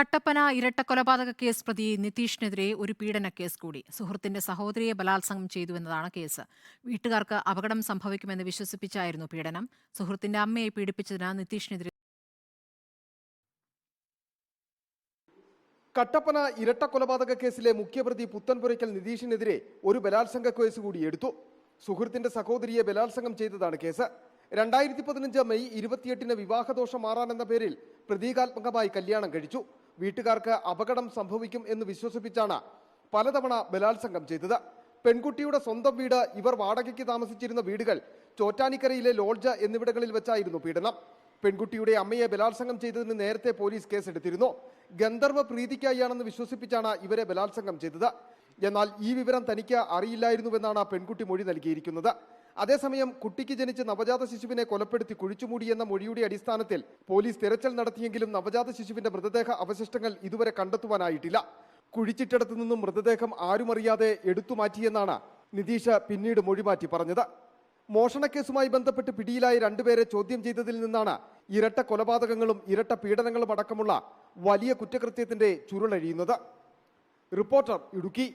Kattappana ഇരട്ടക്കൊലപാതക case പ്രതി നിതീഷിനെതിരെ ഒരു പീഡന കേസ് കൂടി. സുഹൃത്തിന്റെ സഹോദരിയെ ബലാത്സംഗം ചെയ്തു എന്നതാണ് കേസ്. വീട്ടുകാർക്ക് അപകടം സംഭവിക്കുമെന്ന് വിശ്വസിപ്പിച്ചായിരുന്നു പീഡനം. സുഹൃത്തിന്റെ അമ്മയെ പീഡിപ്പിച്ചതിന് നിതീഷിനെതിരെ കട്ടപ്പന ഇരട്ട കൊലപാതക കേസിലെ മുഖ്യപ്രതി പുത്തൻപുരയ്ക്കൽ നിതീഷിനെതിരെ ഒരു ബലാത്സംഗ കേസ് കൂടി എടുത്തു. സുഹൃത്തിന്റെ സഹോദരിയെ ബലാത്സംഗം ചെയ്തതാണ് കേസ്. രണ്ടായിരത്തി പതിനഞ്ച് മെയ് ഇരുപത്തിയെട്ടിന് വിവാഹദോഷം മാറാനെന്ന പേരിൽ പ്രതീകാത്മകമായി കല്യാണം കഴിച്ചു. വീട്ടുകാർക്ക് അപകടം സംഭവിക്കും എന്ന് വിശ്വസിപ്പിച്ചാണ് പലതവണ ബലാത്സംഗം ചെയ്തത്. പെൺകുട്ടിയുടെ സ്വന്തം വീട് ഇവർ വാടകയ്ക്ക് താമസിച്ചിരുന്ന വീടുകൾ ചോറ്റാനിക്കരയിലെ ലോഡ്ജ് എന്നിവിടങ്ങളിൽ വെച്ചായിരുന്നു പീഡനം. പെൺകുട്ടിയുടെ അമ്മയെ ബലാത്സംഗം ചെയ്തതിന് നേരത്തെ പോലീസ് കേസെടുത്തിരുന്നു. ഗന്ധർവ പ്രീതിക്കായാണെന്ന് വിശ്വസിപ്പിച്ചാണ് ഇവരെ ബലാത്സംഗം ചെയ്തത്. എന്നാൽ ഈ വിവരം തനിക്ക് അറിയില്ലായിരുന്നുവെന്നാണ് ആ പെൺകുട്ടി മൊഴി നൽകിയിരിക്കുന്നത്. അതേസമയം കുട്ടിക്ക് ജനിച്ച് നവജാത ശിശുവിനെ കൊലപ്പെടുത്തി കുഴിച്ചുമൂടി എന്ന മൊഴിയുടെ അടിസ്ഥാനത്തിൽ പോലീസ് തിരച്ചിൽ നടത്തിയെങ്കിലും നവജാത ശിശുവിന്റെ മൃതദേഹ അവശിഷ്ടങ്ങൾ ഇതുവരെ കണ്ടെത്തുവാനായിട്ടില്ല. കുഴിച്ചിട്ടിടത്തു നിന്നും മൃതദേഹം ആരുമറിയാതെ എടുത്തു മാറ്റിയെന്നാണ് നിതീഷ് പിന്നീട് മൊഴിമാറ്റി പറഞ്ഞത്. മോഷണക്കേസുമായി ബന്ധപ്പെട്ട് പിടിയിലായ രണ്ടുപേരെ ചോദ്യം ചെയ്തതിൽ നിന്നാണ് ഇരട്ട കൊലപാതകങ്ങളും ഇരട്ട പീഡനങ്ങളും അടക്കമുള്ള വലിയ കുറ്റകൃത്യത്തിന്റെ ചുരുളഴിയുന്നത്. റിപ്പോർട്ടർ ഇടുക്കി.